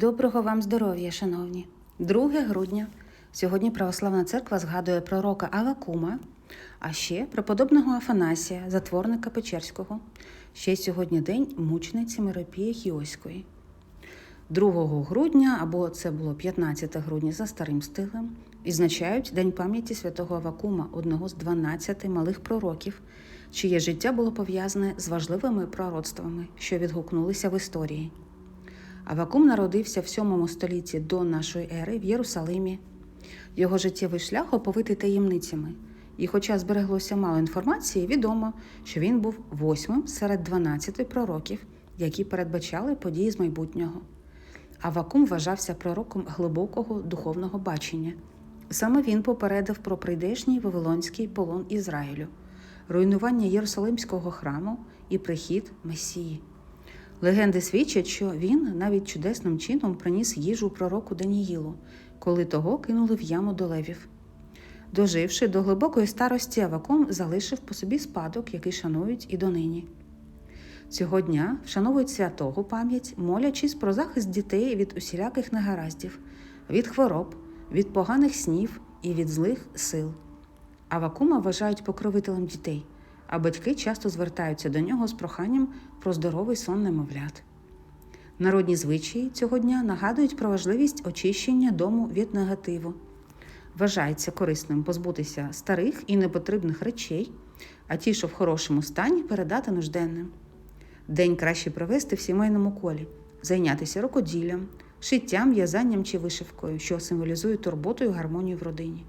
Доброго вам здоров'я, шановні! 2 грудня. Сьогодні Православна церква згадує пророка Авакума, а ще преподобного Афанасія, затворника Печерського. Ще сьогодні день мучениці Миропії Хіоської. 2 грудня, або це було 15 грудня за старим стилем, відзначають День пам'яті святого Авакума, одного з 12 малих пророків, чиє життя було пов'язане з важливими пророцтвами, що відгукнулися в історії. Авакум народився в 7 столітті до нашої ери в Єрусалимі. Його життєвий шлях оповитий таємницями. І, хоча збереглося мало інформації, відомо, що він був восьмим серед 12 пророків, які передбачали події з майбутнього. Авакум вважався пророком глибокого духовного бачення. Саме він попередив про прийдешній Вавилонський полон Ізраїлю, руйнування Єрусалимського храму і прихід Месії. Легенди свідчать, що він навіть чудесним чином приніс їжу пророку Даніїлу, коли того кинули в яму до левів. Доживши до глибокої старості, Авакум залишив по собі спадок, який шанують і донині. Цього дня вшановують святого пам'ять, молячись про захист дітей від усіляких негараздів, від хвороб, від поганих снів і від злих сил. Авакума вважають покровителем дітей, а батьки часто звертаються до нього з проханням про здоровий сон немовлят. Народні звичаї цього дня нагадують про важливість очищення дому від негативу. Вважається корисним позбутися старих і непотрібних речей, а ті, що в хорошому стані, передати нужденним. День краще провести в сімейному колі, зайнятися рукоділлям, шиттям, в'язанням чи вишивкою, що символізує турботу і гармонію в родині.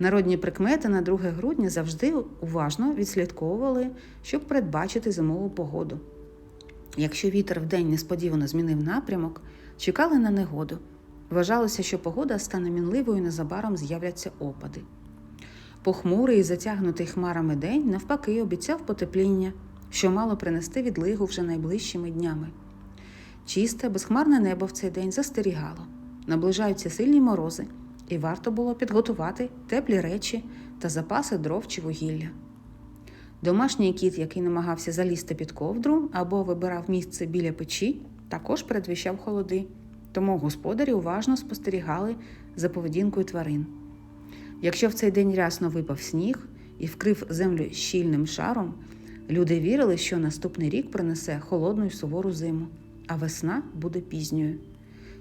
Народні прикмети на 2 грудня завжди уважно відслідковували, щоб передбачити зимову погоду. Якщо вітер вдень несподівано змінив напрямок, чекали на негоду. Вважалося, що погода стане мінливою і незабаром з'являться опади. Похмурий і затягнутий хмарами день навпаки обіцяв потепління, що мало принести відлигу вже найближчими днями. Чисте, безхмарне небо в цей день застерігало, наближаються сильні морози, і варто було підготувати теплі речі та запаси дров чи вугілля. Домашній кіт, який намагався залізти під ковдру або вибирав місце біля печі, також передвіщав холоди, тому господарі уважно спостерігали за поведінкою тварин. Якщо в цей день рясно випав сніг і вкрив землю щільним шаром, люди вірили, що наступний рік принесе холодну й сувору зиму, а весна буде пізньою.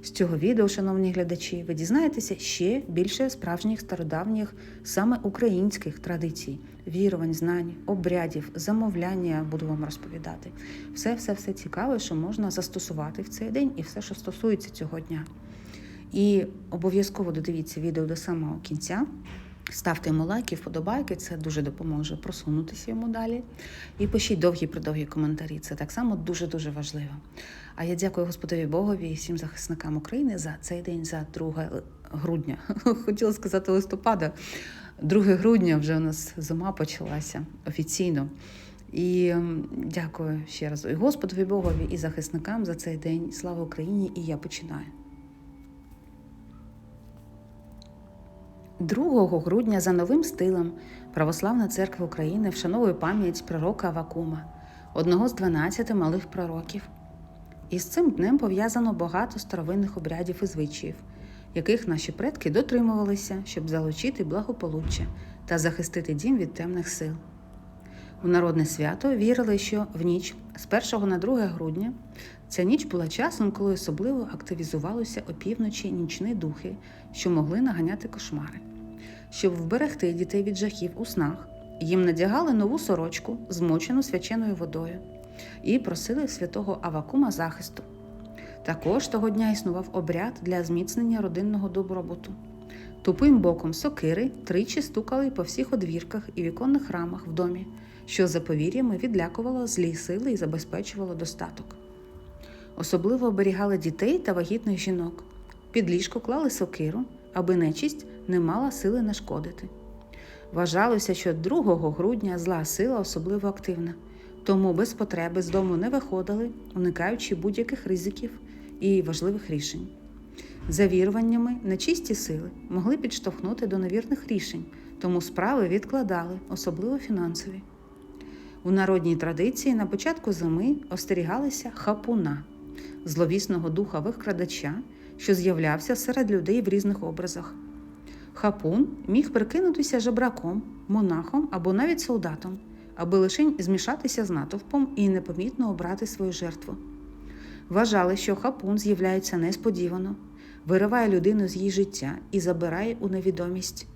З цього відео, шановні глядачі, ви дізнаєтеся ще більше справжніх стародавніх, саме українських традицій, вірувань, знань, обрядів, замовляння буду вам розповідати. Все, все, все цікаве, що можна застосувати в цей день і все, що стосується цього дня. І обов'язково додивіться відео до самого кінця. Ставте йому лайки, вподобайки, це дуже допоможе просунутися йому далі. І пишіть довгі-придовгі коментарі. Це так само дуже-дуже важливо. А я дякую Господові Богові і всім захисникам України за цей день, за 2 грудня. Хотіла сказати листопада. 2 грудня вже у нас зима почалася офіційно. І дякую ще раз і Господові Богові, і захисникам за цей день. Слава Україні! І я починаю. 2 грудня за новим стилем Православна церква України вшановує пам'ять пророка Авакума, одного з 12 малих пророків. І з цим днем пов'язано багато старовинних обрядів і звичаїв, яких наші предки дотримувалися, щоб залучити благополуччя та захистити дім від темних сил. У народне свято вірили, що в ніч з 1 на 2 грудня ця ніч була часом, коли особливо активізувалися опівночі нічні духи, що могли наганяти кошмари. Щоб вберегти дітей від жахів у снах, їм надягали нову сорочку, змочену свяченою водою, і просили святого Авакума захисту. Також того дня існував обряд для зміцнення родинного добробуту. Тупим боком сокири тричі стукали по всіх одвірках і віконних рамах в домі, що за повір'ями відлякувало злі сили і забезпечувало достаток. Особливо оберігали дітей та вагітних жінок. Під ліжко клали сокиру, аби нечисть не мала сили нашкодити. Вважалося, що 2 грудня зла сила особливо активна, тому без потреби з дому не виходили, уникаючи будь-яких ризиків і важливих рішень. За віруваннями, нечисті сили могли підштовхнути до невірних рішень, тому справи відкладали, особливо фінансові. У народній традиції на початку зими остерігалися хапуна, зловісного духа викрадача, що з'являвся серед людей в різних образах. Хапун міг прикинутися жебраком, монахом або навіть солдатом, аби лише змішатися з натовпом і непомітно обрати свою жертву. Вважали, що хапун з'являється несподівано, вириває людину з її життя і забирає у невідомість.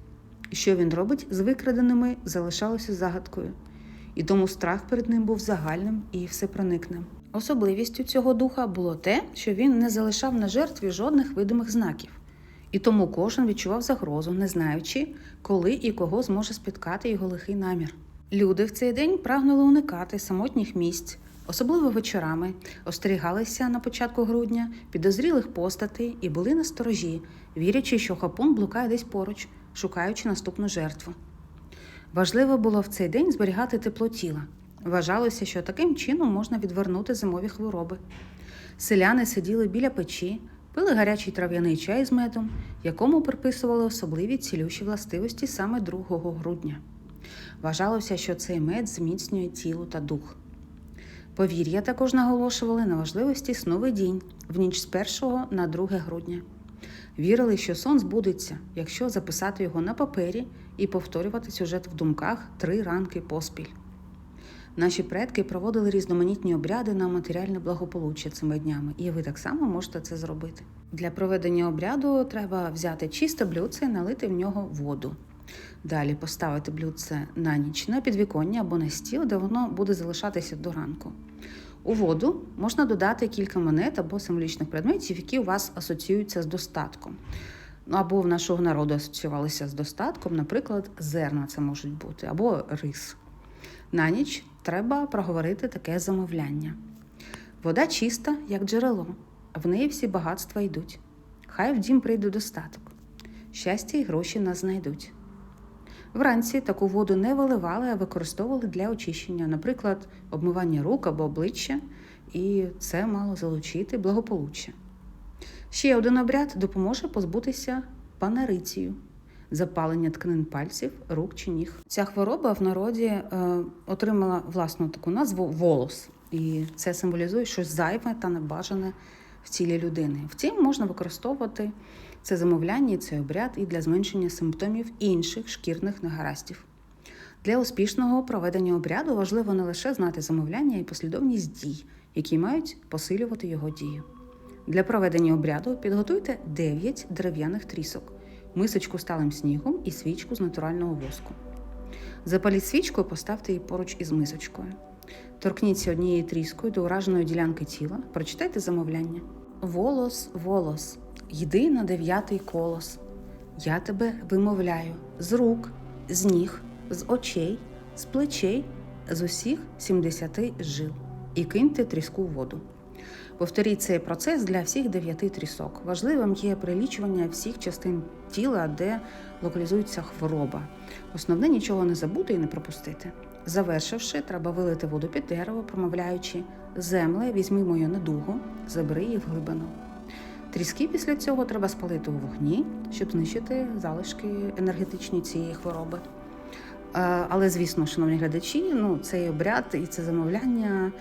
Що він робить з викраденими, залишалося загадкою, і тому страх перед ним був загальним і всепроникним. Особливістю цього духа було те, що він не залишав на жертві жодних видимих знаків, і тому кожен відчував загрозу, не знаючи, коли і кого зможе спіткати його лихий намір. Люди в цей день прагнули уникати самотніх місць, особливо вечорами, остерігалися на початку грудня підозрілих постатей і були на сторожі, вірячи, що хапун блукає десь поруч, шукаючи наступну жертву. Важливо було в цей день зберігати тепло тіла. Вважалося, що таким чином можна відвернути зимові хвороби. Селяни сиділи біля печі, пили гарячий трав'яний чай з медом, якому приписували особливі цілющі властивості саме 2 грудня. Вважалося, що цей мед зміцнює тіло та дух. Повір'я також наголошували на важливості сновий дінь в ніч з 1 на 2 грудня. Вірили, що сон збудеться, якщо записати його на папері і повторювати сюжет в думках три ранки поспіль. Наші предки проводили різноманітні обряди на матеріальне благополуччя цими днями, і ви так само можете це зробити. Для проведення обряду треба взяти чисте блюдце і налити в нього воду. Далі поставити блюдце на ніч на підвіконня або на стіл, де воно буде залишатися до ранку. У воду можна додати кілька монет або символічних предметів, які у вас асоціюються з достатком. Ну, Або в нашого народу асоціювалися з достатком, наприклад, зерна це можуть бути, або рис. На ніч треба проговорити таке замовляння. Вода чиста, як джерело, в неї всі багатства йдуть. Хай в дім прийде достаток. Щастя і гроші нас знайдуть. Вранці таку воду не виливали, а використовували для очищення, наприклад, обмивання рук або обличчя, і це мало залучити благополуччя. Ще один обряд допоможе позбутися панерицію запалення тканин пальців, рук чи ніг. Ця хвороба в народі е, отримала власну таку назву волос, і це символізує щось зайве та небажане в тілі людини. Втім, можна використовувати це замовляння, і цей обряд і для зменшення симптомів інших шкірних негараздів. Для успішного проведення обряду важливо не лише знати замовляння і послідовність дій, які мають посилювати його дію. Для проведення обряду підготуйте 9 дерев'яних трісок, мисочку з талим снігом і свічку з натурального воску. Запаліть свічку і поставте її поруч із мисочкою. Торкніться однією тріскою до ураженої ділянки тіла, прочитайте замовляння. Волос, волос, йди на дев'ятий колос. Я тебе вимовляю з рук, з ніг, з очей, з плечей, з усіх 70 жил і киньте тріску в воду. Повторіть цей процес для всіх дев'яти трісок. Важливим є прилічування всіх частин тіла, де локалізується хвороба. Основне нічого не забути і не пропустити. Завершивши, треба вилити воду під дерево, промовляючи земле, візьми мою недугу, забери її в глибину. Тріски після цього треба спалити у вогні, щоб знищити залишки енергетичні цієї хвороби. Е, Але, звісно, шановні глядачі, ну цей обряд і це замовляння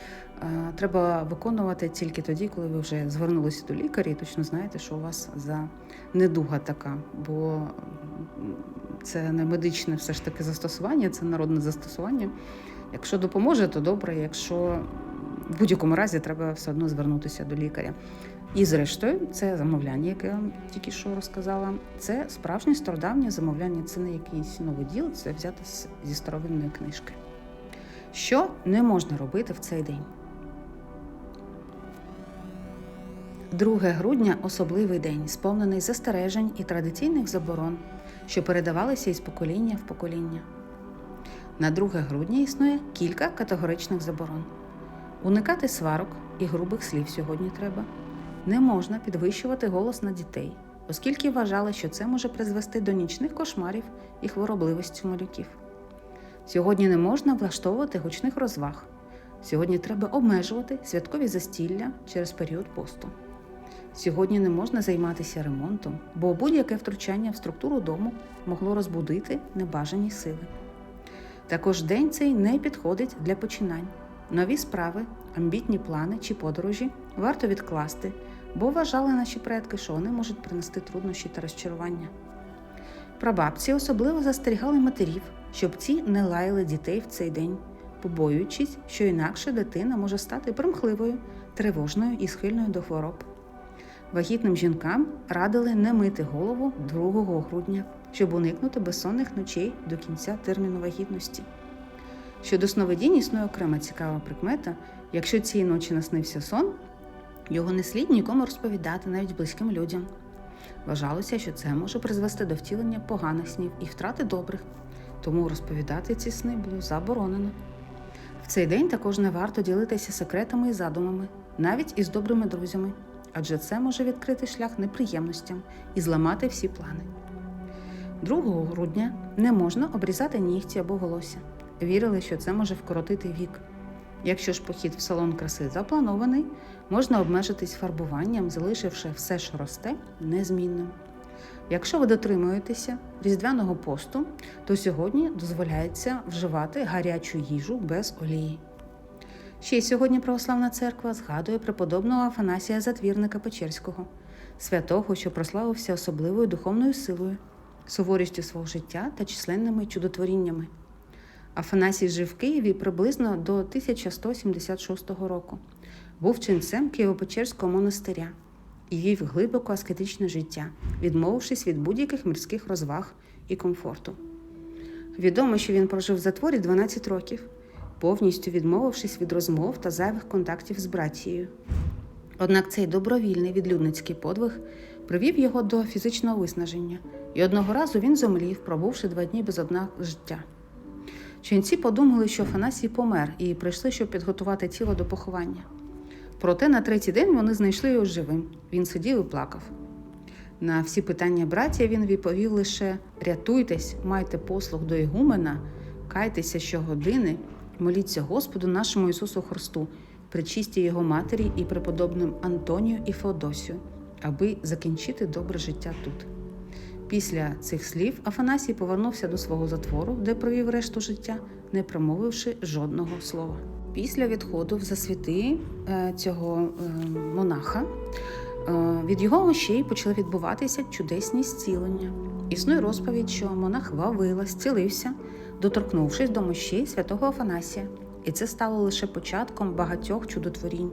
треба виконувати тільки тоді, коли ви вже звернулися до лікаря і точно знаєте, що у вас за недуга така. Бо це не медичне все ж таки застосування, це народне застосування. Якщо допоможе, то добре. Якщо в будь-якому разі треба все одно звернутися до лікаря. І зрештою, це замовляння, яке я вам тільки що розказала, це справжнє стародавнє замовляння, це не якийсь новий діл, це взято з- зі старовинної книжки. Що не можна робити в цей день? 2 грудня особливий день, сповнений застережень і традиційних заборон, що передавалися із покоління в покоління. На 2 грудня існує кілька категоричних заборон. Уникати сварок і грубих слів сьогодні треба. Не можна підвищувати голос на дітей, оскільки вважали, що це може призвести до нічних кошмарів і хворобливості малюків. Сьогодні не можна влаштовувати гучних розваг. Сьогодні треба обмежувати святкові застілля через період посту. Сьогодні не можна займатися ремонтом, бо будь-яке втручання в структуру дому могло розбудити небажані сили. Також день цей не підходить для починань. Нові справи, амбітні плани чи подорожі варто відкласти, бо вважали наші предки, що вони можуть принести труднощі та розчарування. Прабабці особливо застерігали матерів, щоб ці не лаяли дітей в цей день, побоюючись, що інакше дитина може стати примхливою, тривожною і схильною до хвороб. Вагітним жінкам радили не мити голову 2 грудня, щоб уникнути безсонних ночей до кінця терміну вагітності. Щодо сновидінь існує окрема цікава прикмета: якщо цієї ночі наснився сон, його не слід нікому розповідати, навіть близьким людям. Вважалося, що це може призвести до втілення поганих снів і втрати добрих, тому розповідати ці сни було заборонено. В цей день також не варто ділитися секретами і задумами, навіть із добрими друзями, адже це може відкрити шлях неприємностям і зламати всі плани. 2 грудня не можна обрізати нігті або волосся. Вірили, що це може вкоротити вік. Якщо ж похід в салон краси запланований, можна обмежитись фарбуванням, залишивши все, що росте, незмінним. Якщо ви дотримуєтеся різдвяного посту, то сьогодні дозволяється вживати гарячу їжу без олії. Ще й сьогодні Православна церква згадує преподобного Афанасія Затвірника Печерського, святого, що прославився особливою духовною силою, суворістю свого життя та численними чудотворіннями. Афанасій жив в Києві приблизно до 1176 року. Був ченцем Києво-Печерського монастиря і вів глибоко аскетичне життя, відмовившись від будь-яких мирських розваг і комфорту. Відомо, що він прожив в затворі 12 років, повністю відмовившись від розмов та зайвих контактів з братією. Однак цей добровільний відлюдницький подвиг привів його до фізичного виснаження, і одного разу він зомлів, пробувши два дні без одна життя. Ченці подумали, що Афанасій помер, і прийшли, щоб підготувати тіло до поховання. Проте на третій день вони знайшли його живим. Він сидів і плакав. На всі питання браття він відповів лише рятуйтесь, майте послуг до Ігумена, кайтеся щогодини, моліться Господу нашому Ісусу Христу, причисті Його матері і преподобним Антонію і Феодосію, аби закінчити добре життя тут. Після цих слів Афанасій повернувся до свого затвору, де провів решту життя, не промовивши жодного слова. Після відходу в засвіти е, цього е, монаха е, від його очей почали відбуватися чудесні зцілення. Існує розповідь, що монах Вавила зцілився, доторкнувшись до мощей святого Афанасія, і це стало лише початком багатьох чудотворінь.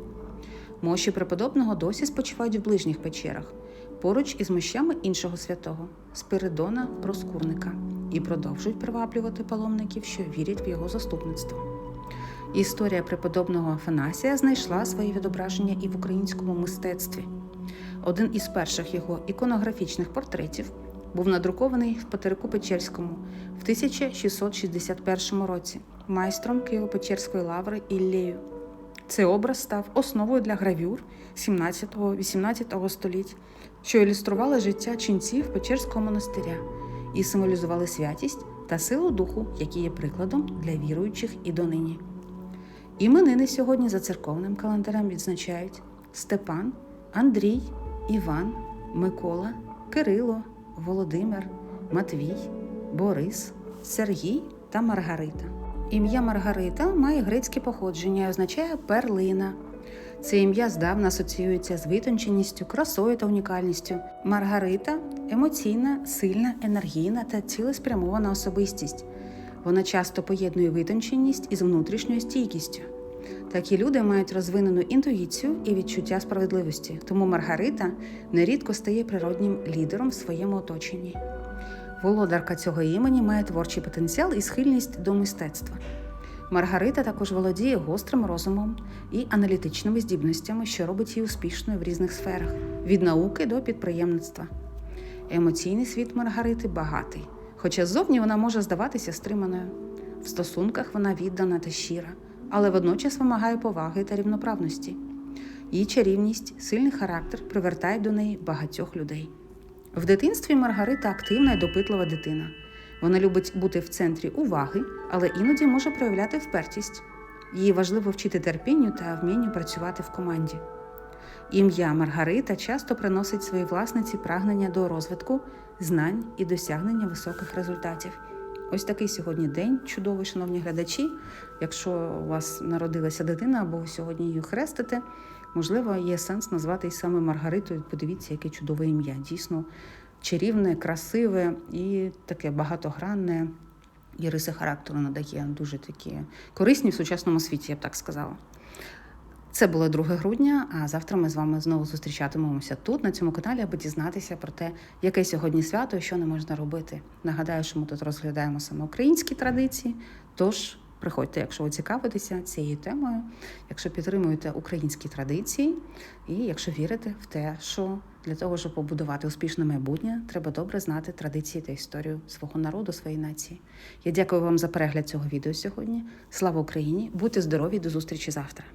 Мощі преподобного досі спочивають в ближніх печерах поруч із мощами іншого святого Спиридона Проскурника і продовжують приваблювати паломників, що вірять в його заступництво. Історія преподобного Афанасія знайшла своє відображення і в українському мистецтві. Один із перших його іконографічних портретів був надрукований в Патерику Печерському в 1661 році майстром Києво-Печерської лаври Іллею. Цей образ став основою для гравюр 17-18 століть, що ілюстрували життя ченців Печерського монастиря і символізували святість та силу духу, які є прикладом для віруючих і донині. Іменини сьогодні за церковним календарем відзначають Степан, Андрій, Іван, Микола, Кирило, Володимир, Матвій, Борис, Сергій та Маргарита. Ім'я Маргарита має грецьке походження і означає перлина. Це ім'я здавна асоціюється з витонченістю, красою та унікальністю. Маргарита емоційна, сильна, енергійна та цілеспрямована особистість. Вона часто поєднує витонченість із внутрішньою стійкістю. Такі люди мають розвинену інтуїцію і відчуття справедливості, тому Маргарита нерідко стає природнім лідером в своєму оточенні. Володарка цього імені має творчий потенціал і схильність до мистецтва. Маргарита також володіє гострим розумом і аналітичними здібностями, що робить її успішною в різних сферах від науки до підприємництва. Емоційний світ Маргарити багатий, хоча ззовні вона може здаватися стриманою. В стосунках вона віддана та щира, але водночас вимагає поваги та рівноправності. Її чарівність, сильний характер привертають до неї багатьох людей. В дитинстві Маргарита активна і допитлива дитина. Вона любить бути в центрі уваги, але іноді може проявляти впертість. Їй важливо вчити терпінню та вмінню працювати в команді. Ім'я Маргарита часто приносить своїй власниці прагнення до розвитку, знань і досягнення високих результатів. Ось такий сьогодні день чудовий, шановні глядачі. Якщо у вас народилася дитина або ви сьогодні її хрестите, можливо, є сенс назвати її саме Маргаритою. Подивіться, яке чудове ім'я. Дійсно чарівне, красиве і таке багатогранне. І риси характеру надає дуже такі корисні в сучасному світі, я б так сказала. Це було 2 грудня, а завтра ми з вами знову зустрічатимемося тут, на цьому каналі, аби дізнатися про те, яке сьогодні свято і що не можна робити. Нагадаю, що ми тут розглядаємо саме українські традиції. Тож приходьте, якщо ви цікавитеся цією темою, якщо підтримуєте українські традиції, і якщо вірите в те, що для того, щоб побудувати успішне майбутнє, треба добре знати традиції та історію свого народу, своєї нації. Я дякую вам за перегляд цього відео сьогодні. Слава Україні! Будьте здорові! До зустрічі завтра!